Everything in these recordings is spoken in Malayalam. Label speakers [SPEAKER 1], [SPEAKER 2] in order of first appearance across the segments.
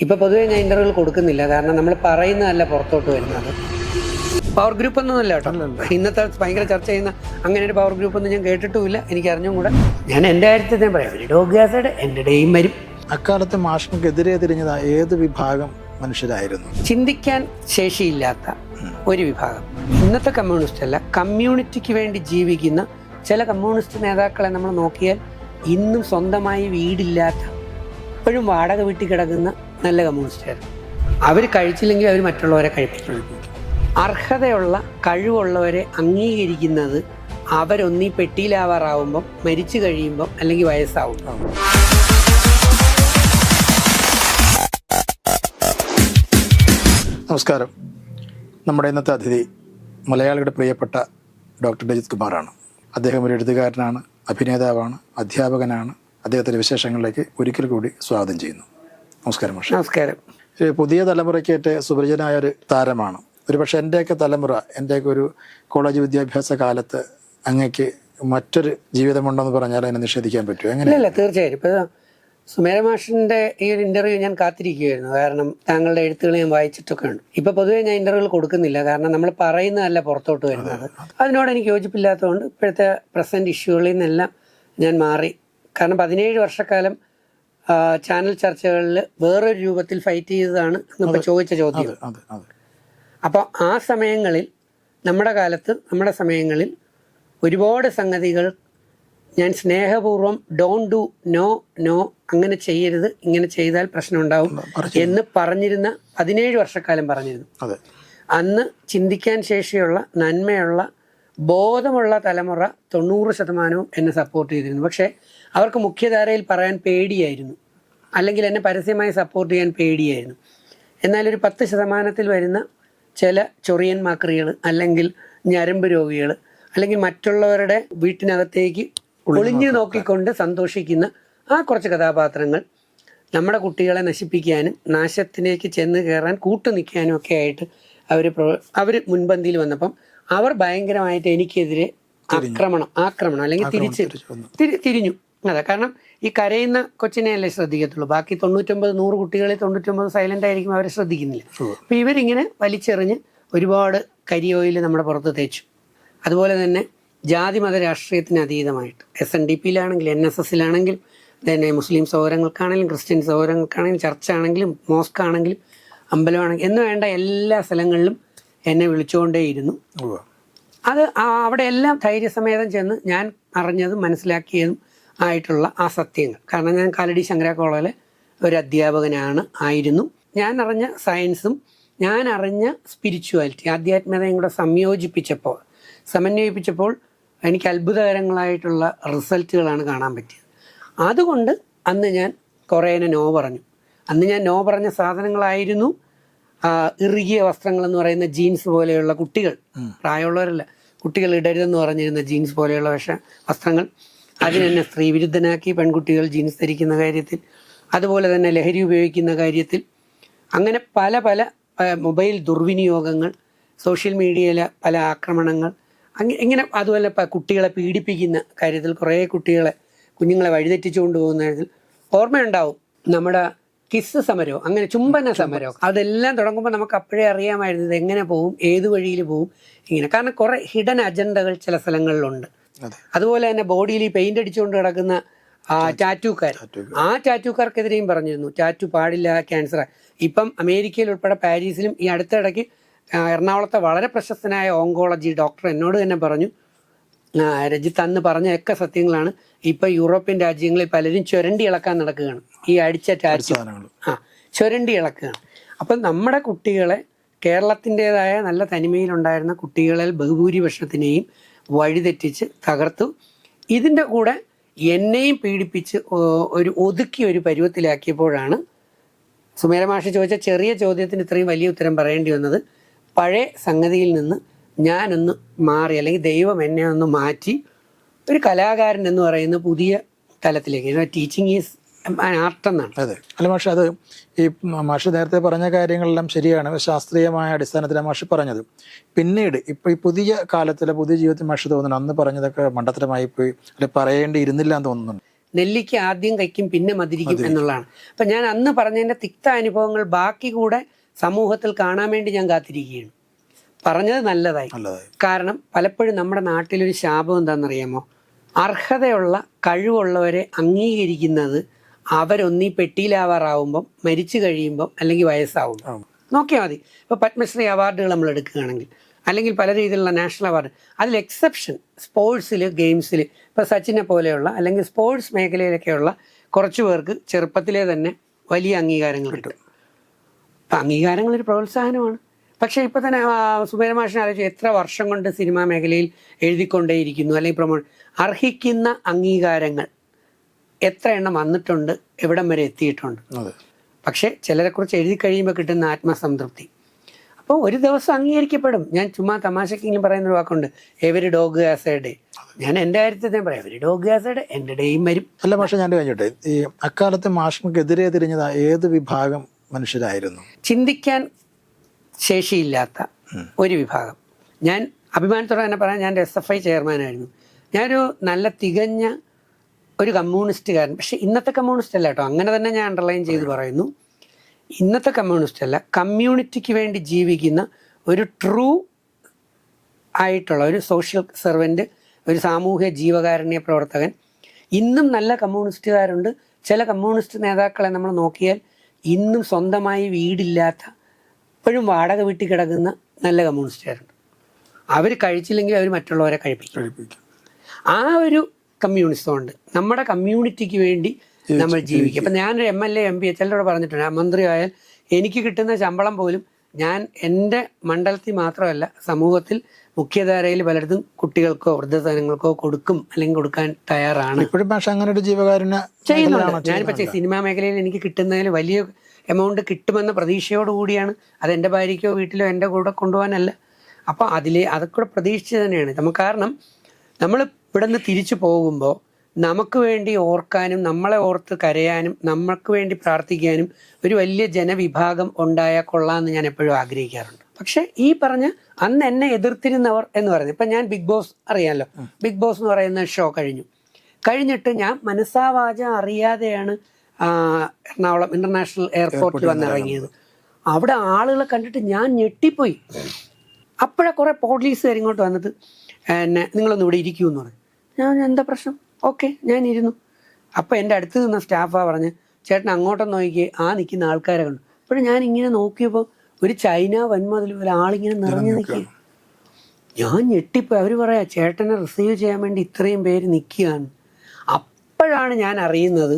[SPEAKER 1] ഇപ്പൊ പൊതുവേ ഞാൻ ഇന്റർവ്യൂ കൊടുക്കുന്നില്ല. കാരണം നമ്മൾ പറയുന്നതല്ല പുറത്തോട്ട് വരുന്നത്. പവർ ഗ്രൂപ്പ് ഒന്നുമല്ല കേട്ടോ. ഇന്നത്തെ ഭയങ്കര ചർച്ച ചെയ്യുന്ന അങ്ങനെ ഒരു പവർ ഗ്രൂപ്പ് ഒന്നും ഞാൻ കേട്ടിട്ടുമില്ല. എനിക്ക് അറിഞ്ഞും കൂടെ. ഞാൻ എന്റെ കാര്യത്തിൽ ഞാൻ പറയാം. ഒരു ഗ്യാസയുടെ എന്റെ ഡേയും വരും.
[SPEAKER 2] അക്കാലത്ത് മാഷിനെതിരെ തിരിഞ്ഞത് ഏത് വിഭാഗം മനുഷ്യരായിരുന്നു?
[SPEAKER 1] ചിന്തിക്കാൻ ശേഷിയില്ലാത്ത ഒരു വിഭാഗം. ഇന്നത്തെ കമ്മ്യൂണിസ്റ്റ് അല്ല കമ്മ്യൂണിറ്റിക്ക് വേണ്ടി ജീവിക്കുന്ന ചില കമ്മ്യൂണിസ്റ്റ് നേതാക്കളെ നമ്മൾ നോക്കിയാൽ ഇന്നും സ്വന്തമായി വീടില്ലാത്ത എപ്പോഴും വാടക വീട്ടിൽ കിടക്കുന്ന നല്ല കമ്മ്യൂണിസ്റ്റുകാർ. അവർ കഴിച്ചില്ലെങ്കിൽ അവർ മറ്റുള്ളവരെ കഴിപ്പിക്കണം. അർഹതയുള്ള കഴിവുള്ളവരെ അംഗീകരിക്കുന്നത് അവരൊന്നീ പെട്ടിയിലാവാറാവുമ്പം മരിച്ചു കഴിയുമ്പം അല്ലെങ്കിൽ വയസ്സാവും
[SPEAKER 2] നമസ്കാരം. നമ്മുടെ ഇന്നത്തെ അതിഥി മലയാളിയുടെ പ്രിയപ്പെട്ട ഡോക്ടർ രജിത് കുമാറാണ്. അദ്ദേഹം ഒരു എഴുത്തുകാരനാണ് അഭിനേതാവാണ് അധ്യാപകനാണ്. അദ്ദേഹത്തിന്റെ വിശേഷങ്ങളിലേക്ക് ഒരിക്കൽ കൂടി സ്വാഗതം ചെയ്യുന്നു. നമസ്കാരം മാഷ്.
[SPEAKER 1] നമസ്കാരം.
[SPEAKER 2] പുതിയ തലമുറയ്ക്കേറ്റ സുപരിചിതനായ ഒരു താരമാണ്. ഒരു പക്ഷേ എന്റെയൊക്കെ തലമുറ എന്റെയൊക്കെ ഒരു കോളേജ് വിദ്യാഭ്യാസ കാലത്ത് അങ്ങക്ക് മറ്റൊരു ജീവിതമുണ്ടെന്ന് പറഞ്ഞാൽ അതിനെ നിഷേധിക്കാൻ പറ്റുമോ?
[SPEAKER 1] ഇല്ല തീർച്ചയായും. ഇപ്പൊ സുമേര മാഷിന്റെ ഈ ഒരു ഇന്റർവ്യൂ ഞാൻ കാത്തിരിക്കുകയായിരുന്നു. കാരണം താങ്കളുടെ എഴുത്തുകൾ ഞാൻ വായിച്ചിട്ടൊക്കെ ഉണ്ട് ഇപ്പൊ പൊതുവേ ഞാൻ ഇന്റർവ്യൂകൾ കൊടുക്കുന്നില്ല. കാരണം നമ്മൾ പറയുന്നതല്ല പുറത്തോട്ട് വരുന്നത്. അതിനോട് എനിക്ക് യോജിപ്പില്ലാത്തതുകൊണ്ട് ഇപ്പോഴത്തെ പ്രസന്റ് ഇഷ്യൂകളിൽ നിന്നെല്ലാം ഞാൻ മാറി. കാരണം പതിനേഴ് വർഷക്കാലം ചാനൽ ചർച്ചകളിൽ വേറൊരു രൂപത്തിൽ ഫൈറ്റ് ചെയ്തതാണ് ഇപ്പോൾ ചോദിച്ച ചോദ്യം. അപ്പോൾ ആ സമയങ്ങളിൽ നമ്മുടെ കാലത്ത് നമ്മുടെ സമയങ്ങളിൽ ഒരുപാട് സംഗതികൾ ഞാൻ സ്നേഹപൂർവം ഡോൺ ഡു നോ നോ അങ്ങനെ ചെയ്യരുത് ഇങ്ങനെ ചെയ്താൽ പ്രശ്നം ഉണ്ടാവും എന്ന് പറഞ്ഞിരുന്ന പതിനേഴ് വർഷക്കാലം പറഞ്ഞിരുന്നു. അന്ന് ചിന്തിക്കാൻ ശേഷിയുള്ള നന്മയുള്ള ബോധമുള്ള തലമുറ തൊണ്ണൂറ് ശതമാനവും എന്നെ സപ്പോർട്ട് ചെയ്തിരുന്നു. പക്ഷേ അവർക്ക് മുഖ്യധാരയിൽ പറയാൻ പേടിയായിരുന്നു. അല്ലെങ്കിൽ എന്നെ പരസ്യമായി സപ്പോർട്ട് ചെയ്യാൻ പേടിയായിരുന്നു. എന്നാൽ ഒരു പത്ത് ശതമാനത്തിൽ വരുന്ന ചില ചൊറിയൻ മാക്രികൾ അല്ലെങ്കിൽ ഞരമ്പ് രോഗികൾ അല്ലെങ്കിൽ മറ്റുള്ളവരുടെ വീട്ടിനകത്തേക്ക് ഒളിഞ്ഞു നോക്കിക്കൊണ്ട് സന്തോഷിക്കുന്ന ആ കുറച്ച് കഥാപാത്രങ്ങൾ നമ്മുടെ കുട്ടികളെ നശിപ്പിക്കാനും നാശത്തിലേക്ക് ചെന്ന് കയറാൻ കൂട്ടു നിൽക്കാനും ഒക്കെ ആയിട്ട് അവർ അവർ മുൻപന്തിയിൽ വന്നപ്പം അവർ ഭയങ്കരമായിട്ട് എനിക്കെതിരെ ആക്രമണം ആക്രമണം അല്ലെങ്കിൽ തിരിച്ച് തിരിഞ്ഞു. അതെ കാരണം ഈ കരയുന്ന കൊച്ചിനെ അല്ലേ ശ്രദ്ധിക്കത്തുള്ളൂ. ബാക്കി തൊണ്ണൂറ്റൊമ്പത് നൂറ് കുട്ടികളെ തൊണ്ണൂറ്റൊമ്പത് സൈലന്റ് ആയിരിക്കും അവരെ ശ്രദ്ധിക്കുന്നില്ല. അപ്പൊ ഇവരിങ്ങനെ വലിച്ചെറിഞ്ഞ് ഒരുപാട് കരിയോയിൽ നമ്മുടെ പുറത്ത് തേച്ചു. അതുപോലെ തന്നെ ജാതി മത രാഷ്ട്രീയത്തിന് അതീതമായിട്ട്. എസ് എൻ ഡി പിയിലാണെങ്കിൽ എൻ എസ് എസിലാണെങ്കിലും തന്നെ മുസ്ലിം സൗകര്യങ്ങൾക്കാണെങ്കിലും ക്രിസ്ത്യൻ സൗകര്യങ്ങൾക്കാണെങ്കിലും ചർച്ച ആണെങ്കിലും മോസ്ക് ആണെങ്കിലും അമ്പലമാണെങ്കിലും എന്ന് വേണ്ട എല്ലാ സ്ഥലങ്ങളിലും എന്നെ വിളിച്ചുകൊണ്ടേയിരുന്നു. അത് അവിടെ എല്ലാം ധൈര്യസമേതം ചെന്ന് ഞാൻ അറിഞ്ഞതും മനസ്സിലാക്കിയതും ആയിട്ടുള്ള ആ സത്യങ്ങൾ. കാരണം ഞാൻ കാലടി ശങ്കര കോളേജിലെ ഒരു അധ്യാപകനാണ് ആയിരുന്നു. ഞാൻ അറിഞ്ഞ സയൻസും ഞാൻ അറിഞ്ഞ സ്പിരിച്വാലിറ്റി ആധ്യാത്മികതയും കൂടെ സംയോജിപ്പിച്ചപ്പോൾ സമന്വയിപ്പിച്ചപ്പോൾ എനിക്ക് അത്ഭുതകരങ്ങളായിട്ടുള്ള റിസൾട്ടുകളാണ് കാണാൻ പറ്റിയത്. അതുകൊണ്ട് അന്ന് ഞാൻ കുറേനെ നോ പറഞ്ഞു. അന്ന് ഞാൻ നോ പറഞ്ഞ സാധനങ്ങളായിരുന്നു. ഇറുകിയ വസ്ത്രങ്ങൾ എന്ന് പറയുന്ന ജീൻസ് പോലെയുള്ള കുട്ടികൾ. പ്രായമുള്ളവരല്ല. കുട്ടികൾ ഇടരുതെന്ന് പറഞ്ഞിരുന്ന ജീൻസ് പോലെയുള്ള വിഷ വസ്ത്രങ്ങൾ. അതിനെന്നെ സ്ത്രീവിരുദ്ധനാക്കി പെൺകുട്ടികൾ ജീൻസ് ധരിക്കുന്ന കാര്യത്തിൽ അതുപോലെ തന്നെ ലഹരി ഉപയോഗിക്കുന്ന കാര്യത്തിൽ. അങ്ങനെ പല പല മൊബൈൽ ദുർവിനിയോഗങ്ങൾ സോഷ്യൽ മീഡിയയിലെ പല ആക്രമണങ്ങൾ. അങ്ങനെ ഇങ്ങനെ അതുപോലെ കുട്ടികളെ പീഡിപ്പിക്കുന്ന കാര്യത്തിൽ കുറേ കുട്ടികളെ കുഞ്ഞുങ്ങളെ വഴിതെറ്റിച്ചുകൊണ്ട് പോകുന്ന കാര്യത്തിൽ ഓർമ്മയുണ്ടാവും. നമ്മുടെ കിസ് സമരവും അങ്ങനെ ചുംബന സമരവും അതെല്ലാം തുടങ്ങുമ്പോൾ നമുക്ക് അപ്പോഴേ അറിയാമായിരുന്നു ഇത് എങ്ങനെ പോവും ഏത് വഴിയിൽ പോവും ഇങ്ങനെ. കാരണം കുറെ ഹിഡൻ അജണ്ടകൾ ചില സ്ഥലങ്ങളിലുണ്ട്.
[SPEAKER 2] അതെ.
[SPEAKER 1] അതുപോലെ തന്നെ ബോഡിയിൽ ഈ പെയിന്റ് അടിച്ചുകൊണ്ട് കിടക്കുന്ന ആ ടാറ്റൂക്കാർ ആ ടാറ്റൂക്കാർക്കെതിരെയും പറഞ്ഞിരുന്നു ടാറ്റു പാടില്ല ക്യാൻസർ ഇപ്പം അമേരിക്കയിൽ ഉൾപ്പെടെ പാരീസിലും ഈ അടുത്തിടയ്ക്ക് എറണാകുളത്തെ വളരെ പ്രശസ്തനായ ഓങ്കോളജി ഡോക്ടർ എന്നോട് തന്നെ പറഞ്ഞു രജിത്ത് അന്ന് പറഞ്ഞൊക്കെ സത്യങ്ങളാണ്. ഇപ്പൊ യൂറോപ്യൻ രാജ്യങ്ങളിൽ പലരും ചുരണ്ടി ഇളക്കാൻ നടക്കുകയാണ്. ഈ അടിച്ച ടാറ്റു ആ ചുരണ്ടി ഇളക്കുകയാണ്. അപ്പം നമ്മുടെ കുട്ടികളെ കേരളത്തിന്റെതായ നല്ല തനിമയിലുണ്ടായിരുന്ന കുട്ടികളിൽ ബഹുഭൂരിപക്ഷത്തിനെയും വഴിതെറ്റിച്ച് തകർത്തു. ഇതിന്റെ കൂടെ എന്നെയും പീഡിപ്പിച്ച് ഒരു ഒതുക്കി ഒരു പരുവത്തിലാക്കിയപ്പോഴാണ് സുമേര മാഷി ചോദിച്ച ചെറിയ ചോദ്യത്തിന് ഇത്രയും വലിയ ഉത്തരം പറയേണ്ടി വന്നത്. പഴയ സംഗതിയിൽ നിന്ന് ഞാനൊന്ന് മാറി അല്ലെങ്കിൽ ദൈവം എന്നെ ഒന്ന് മാറ്റി ഒരു കലാകാരൻ എന്ന് പറയുന്ന പുതിയ തലത്തിലേക്ക്. ടീച്ചിങ് ഈസ് ആർട്ട് എന്നാണ്.
[SPEAKER 2] അതെ. അല്ല മാഷ് അത് ഈ മാഷ് നേരത്തെ പറഞ്ഞ കാര്യങ്ങളെല്ലാം ശരിയാണ്. ശാസ്ത്രീയമായ അടിസ്ഥാനത്തിലാണ് മാഷ് പറഞ്ഞത്. പിന്നീട് ഇപ്പൊ ഈ പുതിയ കാലത്തിലെ പുതിയ ജീവിതത്തിൽ മാഷ് തോന്നുന്നു അന്ന് പറഞ്ഞതൊക്കെ മണ്ടത്തരമായി പോയി. അല്ലെ പറയേണ്ടി ഇരുന്നില്ല എന്ന് തോന്നുന്നുണ്ട്.
[SPEAKER 1] നെല്ലിക്ക് ആദ്യം കഴിക്കും പിന്നെ മതിരിക്കും എന്നുള്ളതാണ്. അപ്പം ഞാൻ അന്ന് പറഞ്ഞതിന്റെ തിക്ത അനുഭവങ്ങൾ ബാക്കി കൂടെ സമൂഹത്തിൽ കാണാൻ വേണ്ടി ഞാൻ കാത്തിരിക്കുകയാണ്. പറഞ്ഞത് നല്ലതായി. കാരണം പലപ്പോഴും നമ്മുടെ നാട്ടിലൊരു ശാപം എന്താണെന്നറിയാമോ? അർഹതയുള്ള കഴിവുള്ളവരെ അംഗീകരിക്കുന്നത് അവരൊന്നീ പെട്ടിയിലാവാറാവുമ്പം മരിച്ചു കഴിയുമ്പം അല്ലെങ്കിൽ
[SPEAKER 2] വയസ്സാവും.
[SPEAKER 1] നോക്കിയാൽ മതി. ഇപ്പോൾ പത്മശ്രീ അവാർഡുകൾ നമ്മൾ എടുക്കുകയാണെങ്കിൽ അല്ലെങ്കിൽ പല രീതിയിലുള്ള നാഷണൽ അവാർഡ്. അതിൽ എക്സെപ്ഷൻ സ്പോർട്സിൽ ഗെയിംസിൽ ഇപ്പോൾ സച്ചിനെ പോലെയുള്ള അല്ലെങ്കിൽ സ്പോർട്സ് മേഖലയിലൊക്കെയുള്ള കുറച്ച് പേർക്ക് ചെറുപ്പത്തിലെ തന്നെ വലിയ അംഗീകാരങ്ങൾ കിട്ടും. ഒരു പ്രോത്സാഹനമാണ്. പക്ഷേ ഇപ്പം തന്നെ സുബൈര മാഷിനെ ആലോചിച്ച് എത്ര വർഷം കൊണ്ട് സിനിമാ മേഖലയിൽ എഴുതിക്കൊണ്ടേയിരിക്കുന്നു അല്ലെങ്കിൽ പ്രമോ അർഹിക്കുന്ന അംഗീകാരങ്ങൾ എത്ര എണ്ണം വന്നിട്ടുണ്ട് എവിടം വരെ എത്തിയിട്ടുണ്ട്. പക്ഷേ ചിലരെക്കുറിച്ച് എഴുതി കഴിയുമ്പോൾ കിട്ടുന്ന ആത്മസംതൃപ്തി. അപ്പോൾ ഒരു ദിവസം അംഗീകരിക്കപ്പെടും. ഞാൻ ചുമ്മാ തമാശക്കെങ്കിലും പറയുന്ന ഒരു വാക്കുണ്ട്. Every dog has a day ഞാൻ എന്റെ കാര്യത്തിൽ തന്നെ പറയാം. Every dog has a day എന്റെ ഡേയും വരും.
[SPEAKER 2] അല്ല പക്ഷേ ഞാൻ കഴിഞ്ഞിട്ടെ ഈ അക്കാലത്ത് മാഷ്മക്കെതിരെ തിരിഞ്ഞത് ഏത് വിഭാഗം മനുഷ്യരായിരുന്നു?
[SPEAKER 1] ചിന്തിക്കാൻ ശേഷിയില്ലാത്ത ഒരു വിഭാഗം. ഞാൻ അഭിമാനത്തോടെ തന്നെ പറയാൻ ഞാൻ എസ് എഫ് ഐ ചെയർമാനായിരുന്നു ഞാനൊരു നല്ല തികഞ്ഞ ഒരു കമ്മ്യൂണിസ്റ്റുകാരൻ. പക്ഷെ ഇന്നത്തെ കമ്മ്യൂണിസ്റ്റ് അല്ല കേട്ടോ. അങ്ങനെ തന്നെ ഞാൻ അണ്ടർലൈൻ ചെയ്ത് പറയുന്നു. ഇന്നത്തെ കമ്മ്യൂണിസ്റ്റ് അല്ല കമ്മ്യൂണിറ്റിക്ക് വേണ്ടി ജീവിക്കുന്ന ഒരു ട്രൂ ആയിട്ടുള്ള ഒരു സോഷ്യൽ സെർവന്റ് ഒരു സാമൂഹ്യ ജീവകാരുണ്യ പ്രവർത്തകൻ. ഇന്നും നല്ല കമ്മ്യൂണിസ്റ്റുകാരുണ്ട്. ചില കമ്മ്യൂണിസ്റ്റ് നേതാക്കളെ നമ്മൾ നോക്കിയാൽ ഇന്നും സ്വന്തമായി വീടില്ലാത്ത ഇപ്പോഴും വാടക വീട്ടിൽ കിടക്കുന്ന നല്ല കമ്മ്യൂണിസ്റ്റുകാരുണ്ട്. അവർ കഴിച്ചില്ലെങ്കിൽ അവർ മറ്റുള്ളവരെ കഴിപ്പിക്കും. ആ ഒരു കമ്മ്യൂണിസം ഉണ്ട് നമ്മുടെ കമ്മ്യൂണിറ്റിക്ക് വേണ്ടി നമ്മൾ ജീവിക്കും. അപ്പം ഞാനൊരു M L A M P ചിലരോട് പറഞ്ഞിട്ടുണ്ട്. മന്ത്രി ആയാൽ എനിക്ക് കിട്ടുന്ന ശമ്പളം പോലും ഞാൻ എന്റെ മണ്ഡലത്തിൽ മാത്രമല്ല സമൂഹത്തിൽ മുഖ്യധാരയിൽ പലയിടത്തും കുട്ടികൾക്കോ വൃദ്ധജനങ്ങൾക്കോ കൊടുക്കും അല്ലെങ്കിൽ കൊടുക്കാൻ തയ്യാറാണ്.
[SPEAKER 2] ഇപ്പോഴും പക്ഷേ അങ്ങനെ ഒരു ജീവകാരുണ്യ
[SPEAKER 1] ചെയ്യുന്നുണ്ട്.
[SPEAKER 2] ഞാൻ
[SPEAKER 1] ഞാനിപ്പോൾ സിനിമാ മേഖലയിൽ എനിക്ക് കിട്ടുന്നതിൽ വലിയ എമൗണ്ട് കിട്ടുമെന്ന പ്രതീക്ഷയോടുകൂടിയാണ് അത് എന്റെ ഭാര്യയ്ക്കോ വീട്ടിലോ എന്റെ കൂടെ കൊണ്ടുപോകാനല്ല. അപ്പോൾ അതിലെ അതൊക്കെ പ്രതീക്ഷിച്ച് തന്നെയാണ്. നമുക്ക് കാരണം നമ്മൾ ഇവിടെ നിന്ന് തിരിച്ചു പോകുമ്പോൾ നമുക്ക് വേണ്ടി ഓർക്കാനും നമ്മളെ ഓർത്ത് കരയാനും നമുക്ക് വേണ്ടി പ്രാർത്ഥിക്കാനും ഒരു വലിയ ജനവിഭാഗം ഉണ്ടായാൽ കൊള്ളാമെന്ന് ഞാൻ എപ്പോഴും ആഗ്രഹിക്കാറുണ്ട്. പക്ഷേ ഈ പറഞ്ഞ അന്ന് എന്നെ എതിർത്തിരുന്നവർ എന്ന് പറയുന്നത് ഇപ്പം ഞാൻ ബിഗ് ബോസ് അറിയാമല്ലോ ബിഗ് ബോസ് എന്ന് പറയുന്ന ഷോ കഴിഞ്ഞു. കഴിഞ്ഞിട്ട് ഞാൻ മനസ്സാവാച അറിയാതെയാണ് എറണാകുളം ഇന്റർനാഷണൽ എയർപോർട്ടിൽ വന്നിറങ്ങിയത്. അവിടെ ആളുകളെ കണ്ടിട്ട് ഞാൻ ഞെട്ടിപ്പോയി. അപ്പോഴെ കുറേ പോലീസുകാർ ഇങ്ങോട്ട് വന്നിട്ട് എന്നെ നിങ്ങളൊന്ന് ഇവിടെ ഇരിക്കൂ എന്ന് പറഞ്ഞു. ഞാൻ എന്താ പ്രശ്നം? ഓക്കെ ഞാൻ ഇരുന്നു. അപ്പോൾ എന്റെ അടുത്ത് നിന്ന സ്റ്റാഫാ പറഞ്ഞ് ചേട്ടൻ അങ്ങോട്ടൊന്ന് നോക്കി ആ നിൽക്കുന്ന ആൾക്കാരെ കണ്ടു. അപ്പോഴും ഞാൻ ഇങ്ങനെ നോക്കിയപ്പോൾ ഒരു ചൈന വന്മതിൽ പോലെ ആളിങ്ങനെ നിറഞ്ഞു നിൽക്കുക ഞാൻ ഞെട്ടിപ്പോയി. അവർ പറയാ ചേട്ടനെ റിസീവ് ചെയ്യാൻ വേണ്ടി ഇത്രയും പേര് നിൽക്കുകയാണ്. അപ്പോഴാണ് ഞാൻ അറിയുന്നത്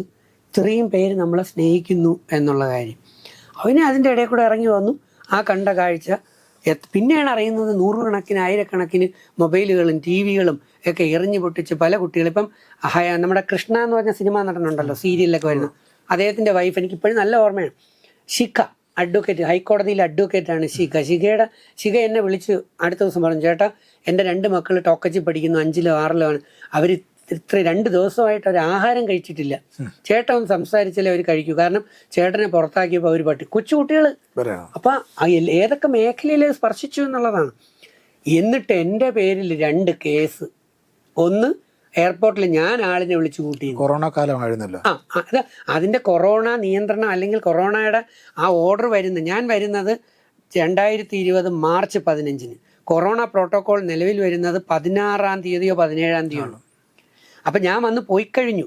[SPEAKER 1] ഇത്രയും പേര് നമ്മളെ സ്നേഹിക്കുന്നു എന്നുള്ള കാര്യം. അവന് അതിന്റെ ഇടയിൽ കൂടെ ഇറങ്ങി വന്നു. ആ കണ്ട കാഴ്ച പിന്നെയാണ് അറിയുന്നത് നൂറുകണക്കിന് ആയിരക്കണക്കിന് മൊബൈലുകളും ടി വികളും ഒക്കെ എറിഞ്ഞു പൊട്ടിച്ച് പല കുട്ടികളും ഇപ്പം നമ്മുടെ കൃഷ്ണ എന്ന് പറഞ്ഞ സിനിമ നടനുണ്ടല്ലോ സീരിയലിലൊക്കെ വരുന്ന. അദ്ദേഹത്തിന്റെ വൈഫ് എനിക്ക് ഇപ്പോഴും നല്ല ഓർമ്മയാണ്. ശിഖ അഡ്വക്കേറ്റ് ഹൈക്കോടതിയിൽ അഡ്വക്കേറ്റാണ് ശിഖ. ശിഖയുടെ ശിഖ എന്നെ വിളിച്ച് അടുത്ത ദിവസം പറഞ്ഞു ചേട്ടാ എന്റെ രണ്ട് മക്കൾ ടോക്കച്ചി പഠിക്കുന്നു അഞ്ചിലോ ആറിലോ ആണ്. അവർ ഇത്ര രണ്ട് ദിവസമായിട്ട് അവർ ആഹാരം കഴിച്ചിട്ടില്ല. ചേട്ടൻ ഒന്ന് സംസാരിച്ചാലേ അവർ കഴിക്കൂ. കാരണം ചേട്ടനെ പുറത്താക്കിയപ്പോൾ അവർ പട്ടി കൊച്ചുകുട്ടികൾ അപ്പം ഏതൊക്കെ മേഖലയിൽ സ്പർശിച്ചു എന്നുള്ളതാണ്. എന്നിട്ട് എന്റെ പേരിൽ രണ്ട് കേസ്. ഒന്ന് എയർപോർട്ടിൽ ഞാൻ ആളിനെ വിളിച്ചു കൂട്ടി
[SPEAKER 2] കൊറോണ കാലമായിരുന്നല്ലോ.
[SPEAKER 1] ആ അത് അതിന്റെ കൊറോണ നിയന്ത്രണം അല്ലെങ്കിൽ കൊറോണയുടെ ആ ഓർഡർ വരുന്ന ഞാൻ വരുന്നത് രണ്ടായിരത്തി ഇരുപത് മാർച്ച് പതിനഞ്ചിന്. കൊറോണ പ്രോട്ടോകോൾ നിലവിൽ വരുന്നത് പതിനാറാം തീയതിയോ പതിനേഴാം തീയതിയോ ആണ്. അപ്പം ഞാൻ വന്ന് പോയി കഴിഞ്ഞു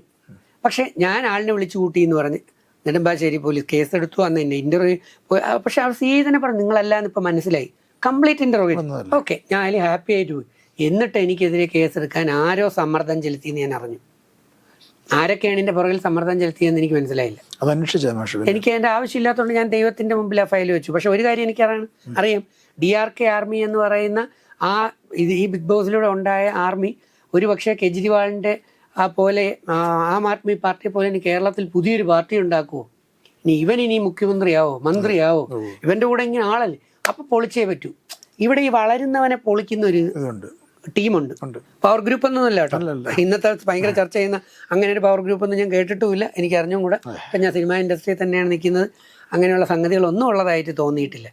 [SPEAKER 1] പക്ഷെ ഞാൻ ആളിനെ വിളിച്ചു കൂട്ടി എന്ന് പറഞ്ഞ് നെടുമ്പാശ്ശേരി പോലീസ് കേസ് എടുത്തു അന്ന് എന്നെ ഇന്റർവ്യൂ പക്ഷെ അവർ സീതനെ തന്നെ പറഞ്ഞു നിങ്ങളല്ലാന്ന് ഇപ്പം മനസ്സിലായി. കംപ്ലീറ്റ് ഇന്റർവ്യൂ
[SPEAKER 2] ഒന്നുമല്ല.
[SPEAKER 1] ഓക്കെ ഞാൻ അതിൽ ഹാപ്പി ആയിട്ട് പോയി. എന്നിട്ട് എനിക്കെതിരെ കേസെടുക്കാൻ ആരോ സമ്മർദ്ദം ചെലുത്തിയെന്ന് ഞാൻ അറിഞ്ഞു. ആരൊക്കെയാണ് എന്റെ പുറകിൽ സമ്മർദ്ദം ചെലുത്തിയെന്ന് എനിക്ക് മനസ്സിലായില്ല. എനിക്ക് അതിന്റെ ആവശ്യമില്ലാത്തതുകൊണ്ട് ഞാൻ ദൈവത്തിന്റെ മുമ്പിൽ ആ ഫയൽ വെച്ചു. പക്ഷെ ഒരു കാര്യം എനിക്ക് അറിയാം അറിയാം. ഡി ആർ കെ ആർമി എന്ന് പറയുന്ന ആ ഇത് ഈ ബിഗ് ബോസിലൂടെ ഉണ്ടായ ആർമി ഒരു പക്ഷേ കെജ്രിവാളിന്റെ ആ പോലെ ആ, ആദ്മി പാർട്ടിയെ പോലെ ഇനി കേരളത്തിൽ പുതിയൊരു പാർട്ടി ഉണ്ടാക്കുമോ ഇനി ഇവൻ ഇനി മുഖ്യമന്ത്രിയാവോ? മന്ത്രിയാവോ? ഇവന്റെ കൂടെ ഇങ്ങനെ ആളല്ലേ? അപ്പൊ പൊളിച്ചേ പറ്റൂ. ഇവിടെ ഈ വളരുന്നവനെ പൊളിക്കുന്ന ഒരു ടീമുണ്ട്. പവർ ഗ്രൂപ്പ് ഒന്നുമല്ല കേട്ടോ. ഇന്നത്തെ ഭയങ്കര ചർച്ച ചെയ്യുന്ന അങ്ങനെ ഒരു പവർ ഗ്രൂപ്പ് ഒന്നും ഞാൻ കേട്ടിട്ടുമില്ല. എനിക്ക് അറിഞ്ഞും കൂടെ. ഞാൻ സിനിമാ ഇൻഡസ്ട്രിയിൽ തന്നെയാണ് നിൽക്കുന്നത്. അങ്ങനെയുള്ള സംഗതികളൊന്നും ഉള്ളതായിട്ട് തോന്നിയിട്ടില്ല.